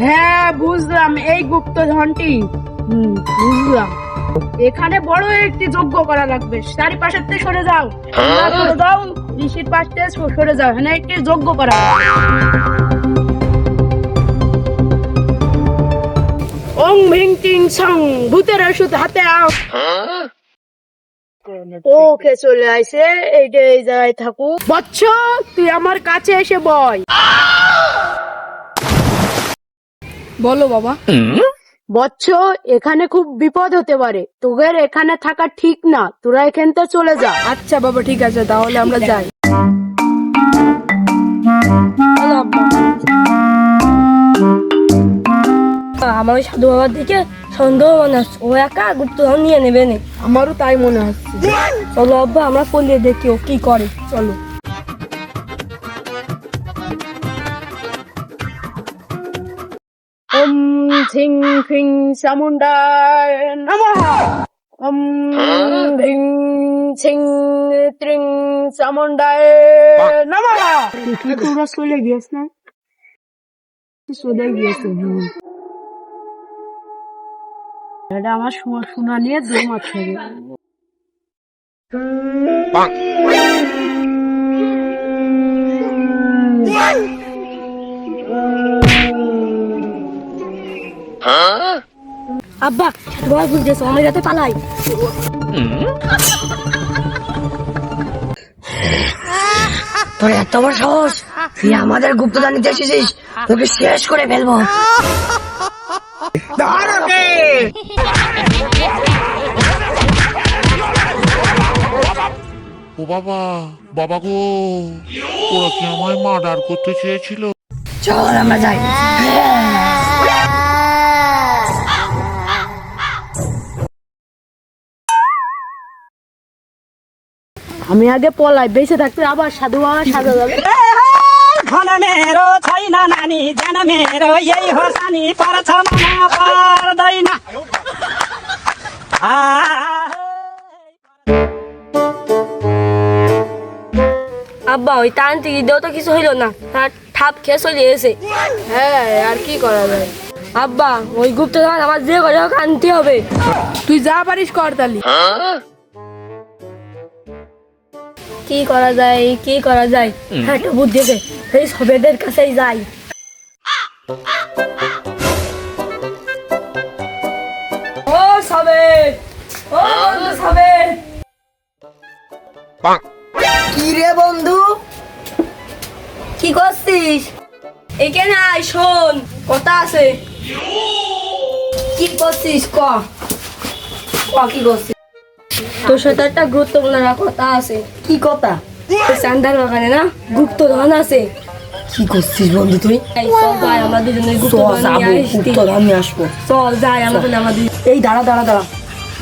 হ্যাঁ বুঝলাম এই গুপ্তধনটি হুম বুঝলাম। এখানে বড় একটি যজ্ঞ করা লাগবে। চারিপাশের থেকে সরে যাও। সরে যাও ঋষির পাশ থেকে সরে যাও। এখানে একটি যজ্ঞ করা ওং ভিং টিং সং ভূতের ওষুধ হাতে আও। ওকে চলে আইছে। এইটা এই জায়গায় থাকুক। বচ্চ তুই আমার কাছে এসে বয়। বলো বাবা। বচ্চ এখানে খুব বিপদ হতে পারে। তোদের এখানে থাকা ঠিক না। তোরা এখান থেকে চলে যা। আচ্ছা বাবা ঠিক আছে তাহলে আমরা যাই। আমার ওই সাধু বাবার দিকে সন্দেহ মনে হচ্ছে। ও একা গুপ্তধন নিয়ে নেবে নে। আমারও তাই মনে হচ্ছে। চলো আব্বা আমরা পলিয়ে দেখি ও কি করে। চলো। ঝিং ফিং চামুন্ডায় নমঃ ওম ভিং ছিং ত্রিং চামুন্ডায় নমঃ। কি তোরা চলে গিয়েছ না চলে গিয়েছে এটা আমার শোনা নিয়ে দম আছে আব্বা বাবা বুঝতেছো আমার যাতে পালাই। তোর এত বড় সাহস? তুই আমাদের গুপ্তদান নিতে এসেছিস তোকে শেষ করে ফেলব। ও বাবা বাবা গো ওরা কি আমায় মার্ডার করতে চেয়েছিল? চল আমরা যাই। আমি আগে পলাই বেঁচে থাকতে আবার সাধু বাবা সাজা যাবে ঘন मेरो छैन नानी ज्यान मेरो यही हो सानी पर्छ ममा पर्दैन आ আব্বা ওই তান্ত্রিক দিয়েও তো কিছু হইলো না তার ঠাপ খেয়ে চলে এসে হ্যাঁ আর কি করা যায় আব্বা ওই গুপ্তধন আমার যে করে হোক আনতে হবে তুই যা পারিস কর তালি কি করা যায় কি করা যায়? হ্যাঁ একটা বুদ্ধি আছে সেই সবেদের কাছেই যাই। ও সবে ও বন্ধু সবে কি রে বন্ধু? কি করছিস? এখানে আয় শোন কথা আছে। কি করছিস? ক। ক কি করছিস? তোর সাথে একটা গুরুত্বপূর্ণ একটা কথা আছে। কি কথা? চান্দার বাগানে না গুপ্ত ধন আছে। কি করছিস বন্ধু তুই? এই আমরা দুজনে গুপ্ত ধন নিয়ে আসছি গুপ্তধন নিয়ে আসব। চল যাই তাহলে আমাদের এই দাঁড়া দাঁড়া দাঁড়া।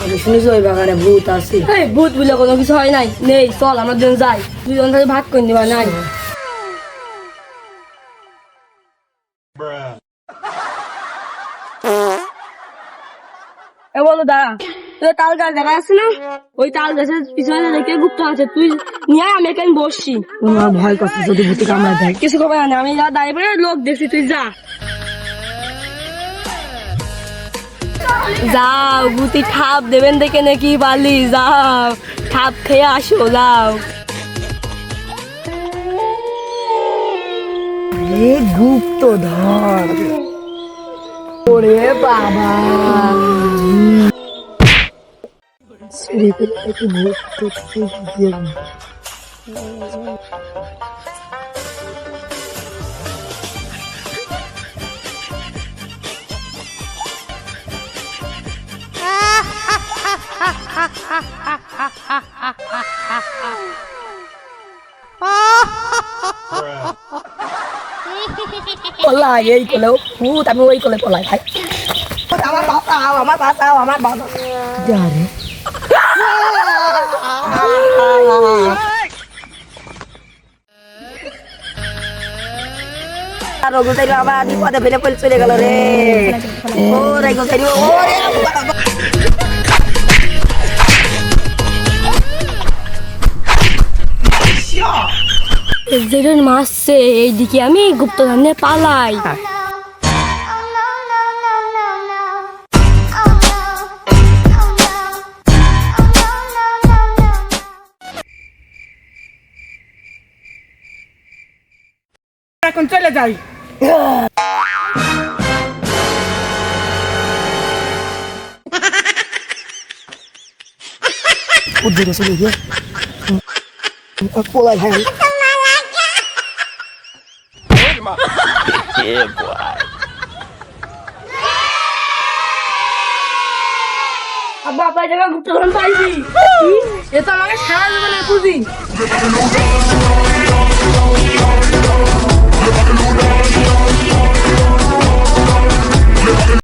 আমি শুনেছি ওই বাগানে ভূত আছে। এই ভূত বলে কোনো কিছু হয় নাই। নেই চল আমরা দুজন যাই। দুজন তাহলে ভাগ করে নিবা নাই। এ বলো দাঁড়া। তুই তাল গাছ দেখা যাচ্ছে না? ওই তাল গাছের পিছনে দেখে গুপ্ত আছে তুই নিয়ে আমি এখানে বসছি। আমার ভয় করছে যদি ভূতে কামড়ায় দেয় কিছু খবর না আমি যা দাঁড়িয়ে পড়ে লোক দেখছি তুই যা। যাও গুতি ঠাপ দেবেন দেখে নাকি বালি যাও ঠাপ খেয়ে আসো যাও। এ গুপ্তধন ওরে বাবা। ছেড়ে ফেলে ভূত করতে গেলাম পলাই এই কোলেও ভূত আমি ওই কোলে পলাই ভাই আমার বাঁচাও আমার বাঁচাও আমার যারে আর গোসাই আমার বিপদে ফেলে ফেলে চলে গেল রে ও রে গোসাই ও রে যেদিন মারছে, এইদিকে আমি গুপ্তধনে পালাই। এখন চলে যাই। উদ্যোগ চলে গিয়ে। পোলাই হ্যাঁ। আব্বা আপনার জায়গা গুপ্তধন পাইছি। এ তো আমাকে সারা জীবনে পুঁজি।